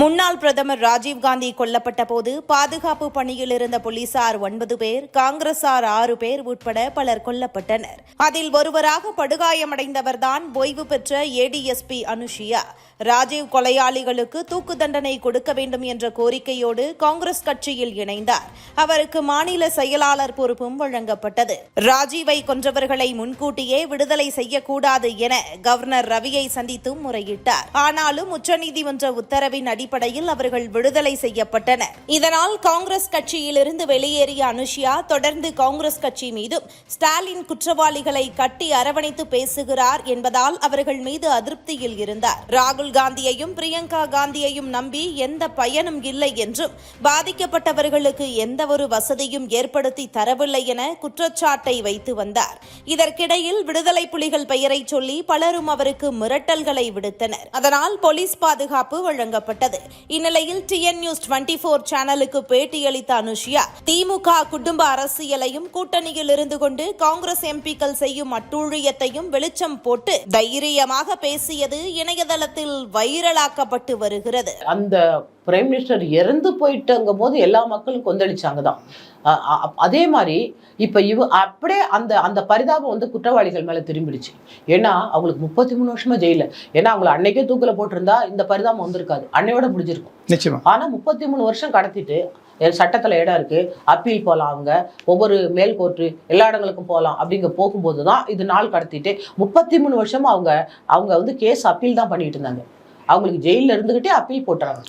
முன்னாள் பிரதமர் ராஜீவ்காந்தி கொல்லப்பட்ட போது பாதுகாப்பு பணியில் இருந்த போலீசார் ஒன்பது பேர் காங்கிரசார் ஆறு பேர் உட்பட பலர் கொல்லப்பட்டனர். அதில் ஒருவராக படுகாயமடைந்தவர்தான் ஓய்வு பெற்ற ஏடிஎஸ்பி அனுஷியா. ராஜீவ் கொலையாளிகளுக்கு தூக்கு தண்டனை கொடுக்க வேண்டும் என்ற கோரிக்கையோடு காங்கிரஸ் கட்சியில் இணைந்தார். அவருக்கு மாநில செயலாளர் பொறுப்பும் வழங்கப்பட்டது. ராஜீவை கொன்றவர்களை முன்கூட்டியே விடுதலை செய்யக்கூடாது என கவர்னர் ரவியை சந்தித்தும் முறையிட்டார். ஆனாலும் உச்சநீதிமன்ற உத்தரவின் அடிப்படையில் அவர்கள் விடுதலை செய்யப்பட்டனர். இதனால் காங்கிரஸ் கட்சியிலிருந்து வெளியேறிய அனுஷியா தொடர்ந்து காங்கிரஸ் கட்சி மீதும் ஸ்டாலின் குற்றவாளிகளை கட்டி அரவணைத்து பேசுகிறார் என்பதால் அவர்கள் மீது அதிருப்தியில் இருந்தார். ராகுல் காந்தியையும் பிரியங்கா காந்தியையும் நம்பி எந்த பயனும் இல்லை என்றும் பாதிக்கப்பட்டவர்களுக்கு எந்த ஒரு வசதியும் ஏற்படுத்தி தரவில்லை என குற்றச்சாட்டை வைத்து வந்தார். இதற்கிடையில் விடுதலை புலிகள் பெயரை சொல்லி பலரும் அவருக்கு மிரட்டல்களை விடுத்தனர். அதனால் போலீஸ் பாதுகாப்பு வழங்கப்பட்டது. இந்நிலையில் டிஎன் நியூஸ் டுவெண்டி போர் சேனலுக்கு பேட்டியளித்த அனுஷியா திமுக குடும்ப அரசியலையும் கூட்டணியில் இருந்து கொண்டு காங்கிரஸ் எம்பிக்கள் செய்யும் அட்டூழியத்தையும் வெளிச்சம் போட்டு தைரியமாக பேசியது இணையதளத்தில் வைரலாக்கப்பட்டு வருகிறது. அந்த பிரைம் மினிஸ்டர் இறந்து போயிட்டங்கும் போது எல்லா மக்களும் கொந்தளிச்சாங்க தான் அதே மாதிரி இப்போ இவ அப்படியே அந்த அந்த பரிதாபம் வந்து குற்றவாளிகள் மேலே திரும்பிடுச்சு. ஏன்னா அவங்களுக்கு முப்பத்தி மூணு வருஷமா ஜெயில ஏன்னா அவங்கள அன்னைக்கே தூக்கில் போட்டிருந்தா இந்த பரிதாபம் வந்திருக்காது. அன்னையோட முடிஞ்சிருக்கும். நிச்சயமா. ஆனா முப்பத்தி மூணு வருஷம் கடத்திட்டு சட்டத்தில் இடம் இருக்குது அப்பீல் போகலாம் அவங்க. ஒவ்வொரு மேல் கோர்ட்டு எல்லா இடங்களுக்கும் போகலாம் அப்படிங்க போகும்போது தான் இது நாள் கடத்திட்டு முப்பத்தி மூணு வருஷமா அவங்க அவங்க வந்து கேஸ் அப்பீல் தான் பண்ணிட்டு இருந்தாங்க. அவங்களுக்கு ஜெயிலில் இருந்துக்கிட்டே அப்பீல் போட்டுறாங்க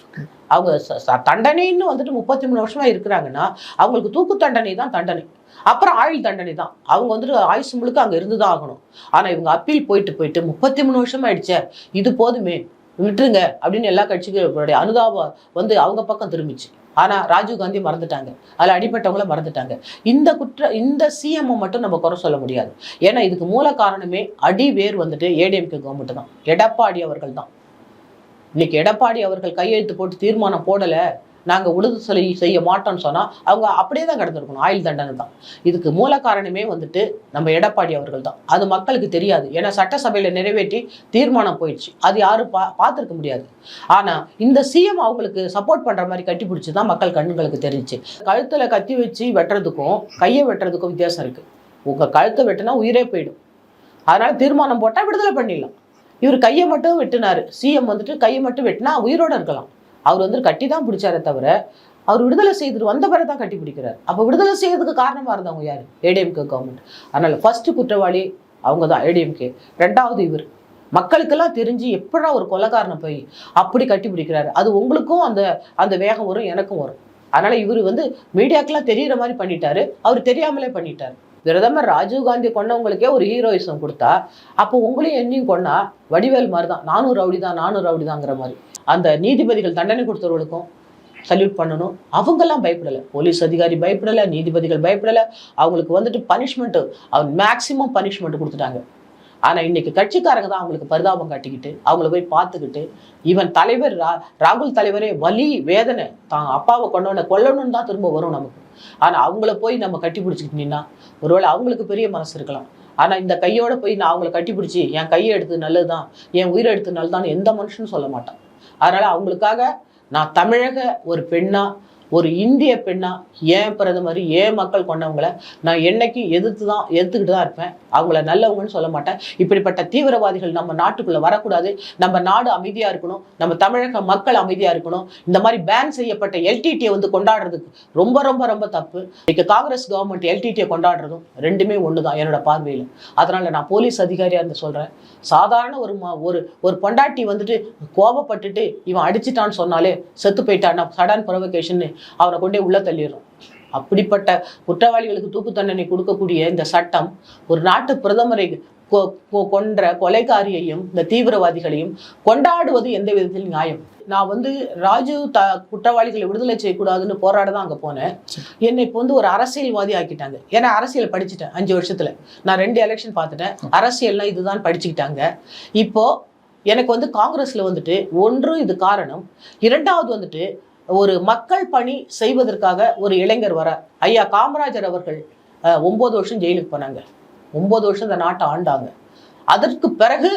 அவங்க ச- தண்டனைன்னு வந்துட்டு முப்பத்தி மூணு வருஷமா இருக்கிறாங்கன்னா அவங்களுக்கு தூக்கு தண்டனை தான் தண்டனை. அப்புறம் ஆயுள் தண்டனை தான். அவங்க வந்துட்டு ஆயுசு முழுக்க அங்கே இருந்து தான் ஆகணும். ஆனால் இவங்க அப்பீல் போயிட்டு போயிட்டு முப்பத்தி மூணு வருஷம் ஆயிடுச்சே இது போதுமே. விட்டுருங்க அப்படின்னு எல்லா கட்சிகளுடைய அனுதாபம் வந்து அவங்க பக்கம் திரும்பிச்சு. ஆனால் ராஜீவ் காந்தி மறந்துட்டாங்க. அதில் அடிப்பட்டவங்கள மறந்துட்டாங்க. இந்த குற்ற இந்த சிஎம்ஐ மட்டும் நம்ம குறை சொல்ல முடியாது. ஏன்னா இதுக்கு மூல காரணமே அடி வேர் வந்துட்டு ஏடிஎம்கே கவர்மெண்ட் தான். எடப்பாடி அவர்கள் தான். இன்னைக்கு எடப்பாடி அவர்கள் கையெழுத்து போட்டு தீர்மானம் போடலை. நாங்க விடுதலை செய்ய மாட்டோம்னு சொன்னால் அவங்க அப்படியே தான் கிடந்திருக்கணும். ஆயுள் தண்டனை தான். இதுக்கு மூல காரணமே வந்துட்டு நம்ம எடப்பாடி அவர்கள் தான். அது மக்களுக்கு தெரியாது. ஏன்னா சட்டசபையில் நிறைவேற்றி தீர்மானம் போயிடுச்சு. அது யாரும் பா பார்த்துருக்க முடியாது. ஆனால் இந்த சிஎம் அவங்களுக்கு சப்போர்ட் பண்ணுற மாதிரி கட்டி பிடிச்சி தான் மக்கள் கண்ணுங்களுக்கு தெரிஞ்சு கழுத்தில் கத்தி வச்சு வெட்டுறதுக்கும் கையை வெட்டுறதுக்கும் வித்தியாசம் இருக்குது உங்கள் கழுத்தை வெட்டினா உயிரே போயிடும். அதனால் தீர்மானம் போட்டால் விடுதலை பண்ணிடலாம். இவர் கையை மட்டும் வெட்டினாரு. சிஎம் வந்துட்டு கையை மட்டும் வெட்டினா உயிரோட இருக்கலாம். அவர் வந்து கட்டி தான் பிடிச்சாரே தவிர அவர் விடுதலை செய்துட்டு வந்த பிறகு தான் கட்டி பிடிக்கிறார். அப்போ விடுதலை செய்யறதுக்கு காரணமாக இருந்தவங்க யார்? ஏடிஎம்கே கவர்மெண்ட் அதனால் ஃபஸ்ட்டு குற்றவாளி அவங்க தான் ஏடிஎம்கே ரெண்டாவது இவர். மக்களுக்கெல்லாம் தெரிஞ்சு எப்படா ஒரு கொலைக்காரனை போய் அப்படி கட்டி பிடிக்கிறாரு. அது உங்களுக்கும் அந்த அந்த வேகம் வரும் எனக்கும் வரும். அதனால் இவர் வந்து மீடியாக்கெல்லாம் தெரிகிற மாதிரி பண்ணிட்டாரு. அவர் தெரியாமலே பண்ணிட்டார். பிரதமர் ராஜீவ்காந்தி கொண்டவங்களுக்கே ஒரு ஹீரோயிசம் கொடுத்தா அப்போ உங்களையும் என்னையும் கொண்டா வடிவேல் மாதிரி தான் நானும் ரவுடி தான் நானும் ரவுடி தாங்கிற மாதிரி. அந்த நீதிபதிகள் தண்டனை கொடுத்தவர்களுக்கும் சல்யூட் பண்ணணும். அவங்கெல்லாம் பயப்படலை. போலீஸ் அதிகாரி பயப்படலை நீதிபதிகள் பயப்படலை. அவங்களுக்கு வந்துட்டு பனிஷ்மெண்ட்டு அவங்க மேக்சிமம் பனிஷ்மெண்ட் கொடுத்துட்டாங்க. ஆனால் இன்னைக்கு கட்சிக்காரங்க தான் அவங்களுக்கு பரிதாபம் காட்டிக்கிட்டு அவங்கள போய் பார்த்துக்கிட்டு இவன் தலைவர் ரா ராகுல் தலைவரே வலி வேதனை தான் அப்பாவை கொண்டவனை கொல்லணும்னு தான் திரும்ப வரும் நமக்கு. ஆனால் அவங்கள போய் நம்ம கட்டி பிடிச்சிக்கிட்டு நின்னா ஒருவேளை அவங்களுக்கு பெரிய மனசு இருக்கலாம். ஆனால் இந்த கையோட போய் நான் அவங்கள கட்டி பிடிச்சி என் கையை எடுத்து நல்லதுதான் என் உயிரை எடுத்து நல்லதுதான் எந்த மனுஷனும் சொல்ல மாட்டான். அதனால் அவங்களுக்காக நான் தமிழக ஒரு பெண்ணாக ஒரு இந்திய பெண்ணா ஏன் பிரதமர் ஏன் மக்கள் கொண்டவங்களை நான் என்னைக்கு எதிர்த்து தான் எதிர்த்துக்கிட்டு தான் இருப்பேன். அவங்கள நல்லவங்கன்னு சொல்ல மாட்டேன். இப்படிப்பட்ட தீவிரவாதிகள் நம்ம நாட்டுக்குள்ளே வரக்கூடாது. நம்ம நாடு அமைதியாக இருக்கணும். நம்ம தமிழக மக்கள் அமைதியாக இருக்கணும். இந்த மாதிரி பேன் செய்யப்பட்ட எல்டிடியை வந்து கொண்டாடுறதுக்கு ரொம்ப ரொம்ப ரொம்ப தப்பு. இன்னைக்கு காங்கிரஸ் கவர்மெண்ட் எல்டிடியை கொண்டாடுறதும் ரெண்டுமே ஒன்று தான் என்னோட பார்வையில் அதனால் நான் போலீஸ் அதிகாரியாக இருந்து சொல்கிறேன் சாதாரண ஒரு ஒரு ஒரு பொண்டாட்டி வந்துட்டு கோபப்பட்டுட்டு இவன் அடிச்சிட்டான்னு சொன்னாலே செத்து போயிட்டான் சடன் ப்ரொவகேஷன் அவனை கொண்டே உள்ள தள்ளிடுறோம். அப்படிப்பட்ட குற்றவாளிகளுக்கு தூக்கு தண்டனை கொடுக்கக்கூடிய இந்த சட்டம் ஒரு நாட்டு பிரதமரை கொ- கொ- கொன்ற கொலைக்காரியையும் இந்த தீவிரவாதிகளையும் கொண்டாடுவது எந்த விதத்தில் நியாயம்? நான் வந்து ராஜீவ் த குற்றவாளிகளை விடுதலை செய்யக்கூடாதுன்னு போராட தான் அங்கே போனேன். என்னை இப்போ வந்து ஒரு அரசியல்வாதி ஆக்கிட்டாங்க. ஏன்னா அரசியல் படிச்சுட்டேன் அஞ்சு வருஷத்துல. நான் ரெண்டு எலெக்ஷன் பார்த்துட்டேன். அரசியல்னா இதுதான் படிச்சுக்கிட்டாங்க. இப்போ எனக்கு வந்து காங்கிரஸ்ல வந்துட்டு ஒன்று இது காரணம். இரண்டாவது வந்துட்டு ஒரு மக்கள் பணி செய்வதற்காக ஒரு இளைஞர் வர. ஐயா காமராஜர் அவர்கள் அஹ், ஒன்பது வருஷம் ஜெயிலுக்கு போனாங்க. ஒன்பது வருஷம் இந்த நாட்டை ஆண்டாங்க. அதற்கு பிறகு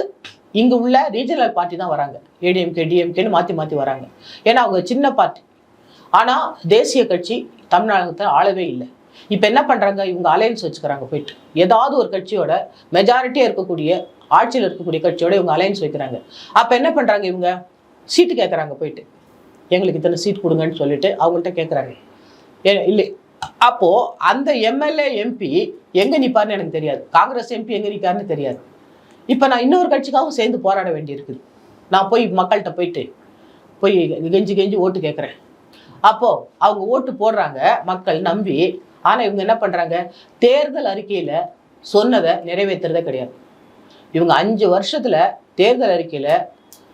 இங்கே உள்ள ரீஜனல் பார்ட்டி தான் வராங்க. ஏடிஎம்கே டிஎம்கேன்னு மாற்றி மாற்றி வராங்க. ஏன்னா அவங்க சின்ன பார்ட்டி. ஆனால் தேசிய கட்சி தமிழ்நாட்டில் ஆளவே இல்லை. இப்போ என்ன பண்ணுறாங்க இவங்க அலையன்ஸ் வச்சுக்கிறாங்க போயிட்டு. ஏதாவது ஒரு கட்சியோட மெஜாரிட்டியாக இருக்கக்கூடிய ஆட்சியில் இருக்கக்கூடிய கட்சியோட இவங்க அலையன்ஸ் வைக்கிறாங்க. அப்போ என்ன பண்ணுறாங்க இவங்க? சீட்டு கேட்குறாங்க போயிட்டு. எங்களுக்கு இத்தனை சீட் கொடுங்கன்னு சொல்லிட்டு அவங்கள்ட்ட கேட்குறாங்க ஏ இல்லை. அப்போது அந்த எம்எல்ஏ எம்பி எங்கே நிற்பார்னு எனக்கு தெரியாது. காங்கிரஸ் எம்பி எங்கே நிற்காருன்னு தெரியாது. இப்போ நான் இன்னொரு கட்சிக்காகவும் சேர்ந்து போராட வேண்டியிருக்குது நான் போய் மக்கள்கிட்ட போயிட்டு போய் கெஞ்சி கெஞ்சி ஓட்டு கேட்குறேன் அப்போது அவங்க ஓட்டு போடுறாங்க மக்கள் நம்பி. ஆனால் இவங்க என்ன பண்ணுறாங்க தேர்தல் அறிக்கையில் சொன்னதை நிறைவேற்றுறதே கிடையாது. இவங்க அஞ்சு வருஷத்தில் தேர்தல் அறிக்கையில்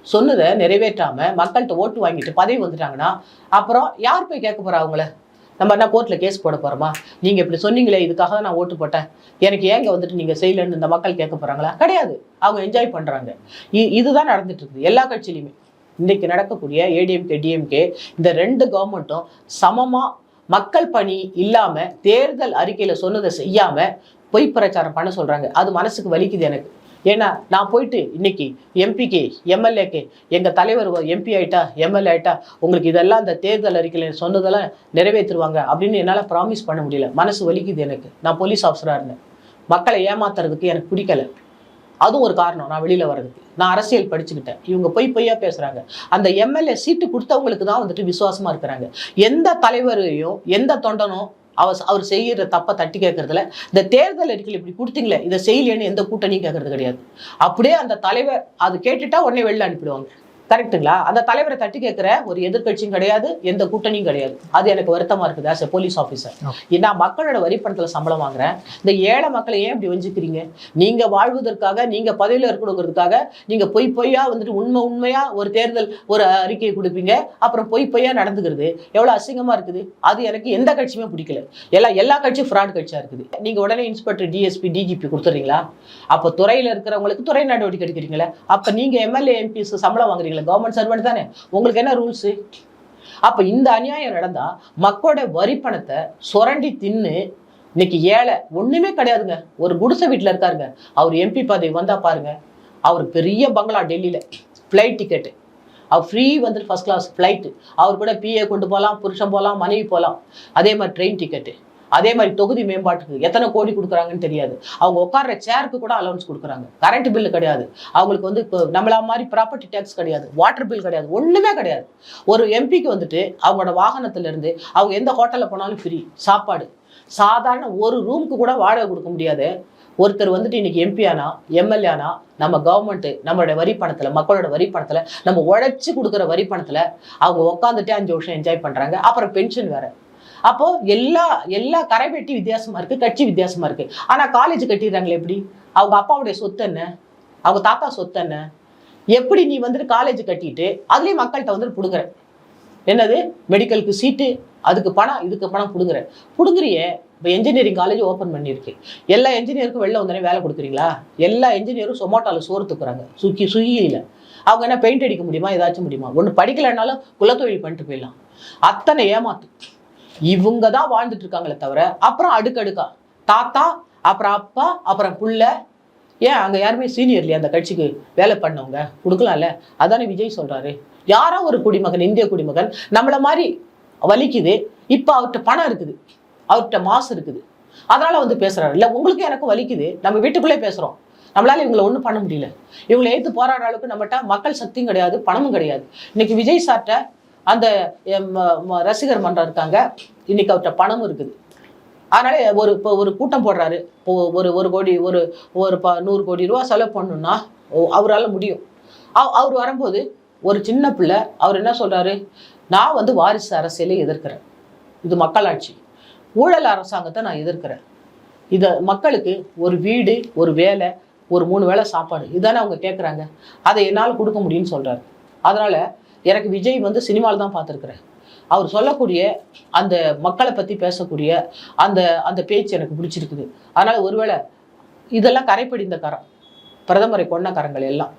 சொன்னதை நிறைவேற்றாமல் மக்கள்கிட்ட ஓட்டு வாங்கிட்டு பதவி வந்துட்டாங்கன்னா அப்புறம் யார் போய் கேட்க போகிறா அவங்கள? நம்ம என்ன கோர்ட்டில் கேஸ் போட போறோமா? நீங்கள் இப்படி சொன்னீங்களே இதுக்காக தான் நான் ஓட்டு போட்டேன். எனக்கு ஏங்க வந்துட்டு நீங்கள் செய்யலன்னு இந்த மக்கள் கேட்க போகிறாங்களா கிடையாது. அவங்க என்ஜாய் பண்ணுறாங்க இ- இதுதான் நடந்துட்டு இருக்குது. எல்லா கட்சியிலையுமே இன்றைக்கு நடக்கக்கூடிய ஏடிஎம்கே டிஎம்கே இந்த ரெண்டு கவர்மெண்ட்டும் சமமாக மக்கள் பணி இல்லாமல் தேர்தல் அறிக்கையில் சொன்னதை செய்யாமல் பொய் பிரச்சாரம் பண்ண சொல்கிறாங்க அது மனசுக்கு வலிக்குது எனக்கு. ஏன்னா நான் போயிட்டு இன்னைக்கு எம்பிக்கு எம்எல்ஏக்கு எங்கள் தலைவர் எம்பி ஆயிட்டா எம்எல்ஏ ஆயிட்டா உங்களுக்கு இதெல்லாம் அந்த தேர்தல் அறிக்கையில் சொன்னதெல்லாம் நிறைவேற்றுருவாங்க அப்படின்னு என்னால் ப்ராமிஸ் பண்ண முடியல. மனசு வலிக்குது எனக்கு. நான் போலீஸ் ஆஃபீஸராக இருந்தேன். மக்களை ஏமாத்துறதுக்கு எனக்கு பிடிக்கல. அதுவும் ஒரு காரணம். நான் வெளியில் வர்றதுக்கு. நான் அரசியல் படிச்சுக்கிட்டேன். இவங்க பொய் பொய்யா பேசுகிறாங்க அந்த எம்எல்ஏ சீட்டு கொடுத்தவங்களுக்கு தான் வந்துட்டு விசுவாசமாக இருக்கிறாங்க. எந்த தலைவரையும் எந்த தொண்டனும் அவர் அவர் செய்கிற தப்பை தட்டி கேட்கறதுல இந்த தேர்தல் அறிக்கையில் இப்படி கொடுத்தீங்களே இதை செய்யலேன்னு எந்த கூட்டணியும் கேட்கறது கிடையாது. அப்படியே அந்த தலைவர் அது கேட்டுட்டா உடனே வெளில அனுப்பிடுவாங்க. கரெக்ட்டுங்களா? அந்த தலைவரை தட்டி கேட்கிற ஒரு எதிர்க்கட்சியும் கிடையாது எந்த கூட்டணியும் கிடையாது. அது எனக்கு வருத்தமா இருக்குது ஆஸ் எ போலீஸ் ஆஃபீஸர் நான் மக்களோட வரி பணத்துல சம்பளம் வாங்குறேன். இந்த ஏழை மக்களை ஏன் இப்படி வஞ்சிக்கிறீங்க? நீங்க வாழ்வதற்காக நீங்க பதவியில இருக்கணுங்கிறதுக்காக நீங்க பொய் பொய்யா வந்துட்டு உண்மை உண்மையா ஒரு தேர்தல் ஒரு அறிக்கையை கொடுப்பீங்க. அப்புறம் பொய் பொய்யா நடந்துக்கிறது. எவ்வளவு அசிங்கமா இருக்குது? அது எனக்கு எந்த கட்சியுமே பிடிக்கல. எல்லா எல்லா கட்சியும் ஃப்ராட் கட்சியா இருக்குது. நீங்க உடனே இன்ஸ்பெக்டர் டிஎஸ்பி டிஜிபி கொடுத்துறீங்களா அப்போ துறையில இருக்கிறவங்களுக்கு துறை நடவடிக்கை எடுக்கிறீங்களா. அப்ப நீங்க எம்எல்ஏ எம்பிஸ் சம்பளம் வாங்குறீங்களா கவர்மெண்ட் சர்வெண்ட் தானே? உங்களுக்கு என்ன ரூல்ஸு அப்போ இந்த அநியாயம் நடந்தால் மக்களோட வரி பணத்தை சுரண்டி தின்னு இன்னைக்கு ஏழை ஒன்றுமே கிடையாதுங்க. ஒரு குடிசை வீட்டில் இருக்காருங்க. அவர் எம்பி பதவி வந்தால் பாருங்க. அவர் பெரிய பங்களா டெல்லியில். ஃப்ளைட் டிக்கெட்டு அவர் ஃப்ரீ வந்துட்டு ஃபர்ஸ்ட் கிளாஸ் ஃப்ளைட்டு அவர் கூட பிஏ கொண்டு போகலாம் புருஷன் போகலாம் மனைவி போகலாம் அதே மாதிரி ட்ரெயின் டிக்கெட்டு அதே மாதிரி தொகுதி மேம்பாட்டுக்கு எத்தனை கோடி கொடுக்குறாங்கன்னு தெரியாது. அவங்க உட்கார்ற சேருக்கு கூட அலௌன்ஸ் கொடுக்குறாங்க. கரண்ட் பில்லு கிடையாது. அவங்களுக்கு வந்து இப்போ நம்மளா மாதிரி ப்ராப்பர்ட்டி டேக்ஸ் கிடையாது. வாட்டர் பில் கிடையாது. ஒன்றுமே கிடையாது. ஒரு எம்பிக்கு வந்துட்டு அவங்களோட வாகனத்துலேருந்து அவங்க எந்த ஹோட்டலில் போனாலும் ஃப்ரீ சாப்பாடு. சாதாரண ஒரு ரூமுக்கு கூட வாடகை கொடுக்க முடியாது. ஒருத்தர் வந்துட்டு இன்னைக்கு எம்பி ஆனா எம்எல்ஏ ஆனா நம்ம கவர்மெண்ட்டு நம்மளோட வரி பணத்தில் மக்களோட வரி பணத்தில் நம்ம உழைச்சி கொடுக்குற வரி பணத்தில் அவங்க உட்காந்துட்டே அஞ்சு வருஷம் என்ஜாய் பண்ணுறாங்க அப்புறம் பென்ஷன் வேறு. அப்போ எல்லா எல்லா கரைபெட்டி வித்தியாசமா இருக்கு கட்சி வித்தியாசமா இருக்கு. ஆனா காலேஜ் கட்டிடுறாங்களே எப்படி? அவங்க அப்பாவுடைய சொத்து என்ன? அவங்க தாத்தா சொத்து என்ன? எப்படி நீ வந்துட்டு காலேஜ் கட்டிட்டு அதுலயும் மக்கள்கிட்ட வந்துட்டு புடுங்குற. என்னது? மெடிக்கலுக்கு சீட்டு அதுக்கு பணம் இதுக்கு பணம் புடுங்குற. புடுங்குறியே இப்போ என்ஜினியரிங் காலேஜ் ஓப்பன் பண்ணியிருக்கு. எல்லா என்ஜினியருக்கும் வெளில வந்தோடனே வேலை கொடுக்குறீங்களா? எல்லா என்ஜினியரும் சொமோட்டோவில் சோறு தூக்குறாங்க. சுக்கி சுகியில். அவங்க என்ன பெயிண்ட் அடிக்க முடியுமா? ஏதாச்சும் முடியுமா? ஒன்று படிக்கலைன்னாலும் குலத்தொழில் பண்ணிட்டு போயிடலாம். அத்தனை ஏமாத்து. இவங்க தான் வாழ்ந்துட்டு இருக்காங்களே தவிர அப்புறம் அடுக்கடுக்கா. தாத்தா அப்புறம் அப்பா அப்புறம் புள்ள. ஏன் அங்கே யாருமே சீனியர் இல்லையா அந்த கட்சிக்கு? வேலை பண்ணவங்க. கொடுக்கலாம்ல? அதானே விஜய் சொல்கிறாரு யாரோ ஒரு குடிமகன் இந்திய குடிமகன் நம்மளை மாதிரி வலிக்குது. இப்போ அவர்கிட்ட பணம் இருக்குது. அவர்கிட்ட மாசு இருக்குது. அதனால வந்து பேசுறாரு. இல்லை உங்களுக்கு எனக்கும் வலிக்குது. நம்ம வீட்டுக்குள்ளே பேசுகிறோம் நம்மளால இவங்களை ஒன்றும் பண்ண முடியல. இவங்களை ஏற்று போராடுற அளவுக்கு நம்மகிட்ட மக்கள் சக்தியும் கிடையாது பணமும் கிடையாது. இன்னைக்கு விஜய் சார்ட்ட அந்த எம், ம- ரசிகர் மன்றம் இருக்காங்க. இன்னைக்கு அவர்கிட்ட பணமும் இருக்குது. அதனால ஒரு இப்போ ஒரு கூட்டம் போடுறாரு. இப்போ ஒரு ஒரு கோடி ஒரு ஒரு ப நூறு கோடி ரூபா செலவு பண்ணணும்னா அவரால் முடியும். அவ் அவர் வரும்போது ஒரு சின்ன பிள்ளை அவர் என்ன சொல்கிறாரு நான் வந்து வாரிசு அரசியலை எதிர்க்கிறேன். இது மக்களாட்சி. ஊழல் அரசாங்கத்தை நான் எதிர்க்கிறேன். இதை மக்களுக்கு ஒரு வீடு ஒரு வேலை ஒரு மூணு வேளை சாப்பாடு இதானே அவங்க கேட்குறாங்க அதை என்னால் கொடுக்க முடியும்னு சொல்கிறாரு அதனால் எனக்கு விஜய் வந்து சினிமாவில் தான் பார்த்துருக்குறேன் அவர் சொல்லக்கூடிய அந்த மக்களை பற்றி பேசக்கூடிய அந்த அந்த பேச்சு எனக்கு பிடிச்சிருக்குது. அதனால் ஒருவேளை இதெல்லாம் கரைப்பிடிந்த கரம் பிரதமரை கொண்ட கரங்கள் எல்லாம்.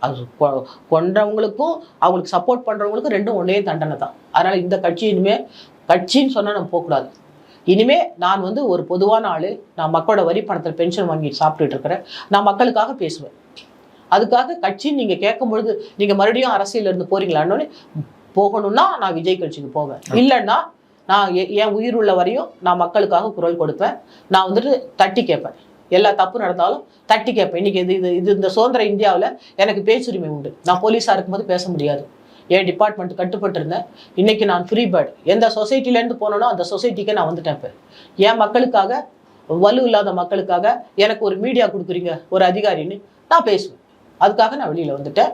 அது கொ- கொன்றவங்களுக்கும் அவங்களுக்கு சப்போர்ட் பண்ணுறவங்களுக்கும் ரெண்டும் ஒன்றே தண்டனை தான். அதனால் இந்த கட்சி இனிமே கட்சின்னு சொன்னால் நம்ம போகக்கூடாது. இனிமே நான் வந்து ஒரு பொதுவான ஆள் நான் மக்களோட வரி பணத்தில் பென்ஷன் வாங்கி சாப்பிட்டுட்டு இருக்கிறேன். நான் மக்களுக்காக பேசுவேன். அதுக்காக கட்சி நீங்க கேட்கும் பொழுது நீங்க மறுபடியும் அரசியல்ல இருந்து போறீங்களான்னு போகணும்னா நான் விஜய் கட்சிக்கு போவேன். இல்லைன்னா நான் என் உயிர் உள்ள வரையும் நான் மக்களுக்காக குரல் கொடுப்பேன். நான் வந்துட்டு தட்டி கேட்பேன். எல்லா தப்பு நடந்தாலும் தட்டி கேட்பேன். இன்னைக்கு இது இது இது இந்த சுதந்திர இந்தியாவில் எனக்கு பேச்சுரிமை உண்டு. நான் போலீஸாக இருக்கும்போது பேச முடியாது. என் டிபார்ட்மெண்ட் கட்டுப்பட்டு இருந்தேன் இன்னைக்கு நான் ஃப்ரீ பேர்ட் எந்த சொசைட்டிலேருந்து போனனோ அந்த சொசைட்டிக்கே நான் வந்துட்டேன் இப்போ. என் மக்களுக்காக வலு இல்லாத மக்களுக்காக எனக்கு ஒரு மீடியா கொடுக்குறீங்க ஒரு அதிகாரின்னு நான் பேசுவேன். அதுக்காக நான் வெளியில் வந்துட்டேன்.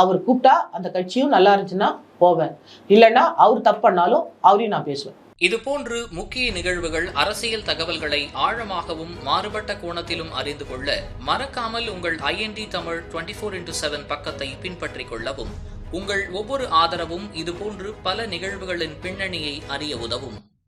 அவர் கூப்பிட்டா அந்த கட்சியும் நல்லா இருந்துச்சுன்னா போவேன். இல்லைன்னா அவர் தப்பு பண்ணாலும் அவரையும் நான் பேசுவேன். இதுபோன்று முக்கிய நிகழ்வுகள் அரசியல் தகவல்களை ஆழமாகவும் மாறுபட்ட கோணத்திலும் அறிந்து கொள்ள மறக்காமல் உங்கள் IND Tamil twenty four into seven பக்கத்தை பின்பற்றிக் கொள்ளவும் உங்கள் ஒவ்வொரு ஆதரவும் இதுபோன்று பல நிகழ்வுகளின் பின்னணியை அறிய உதவும்.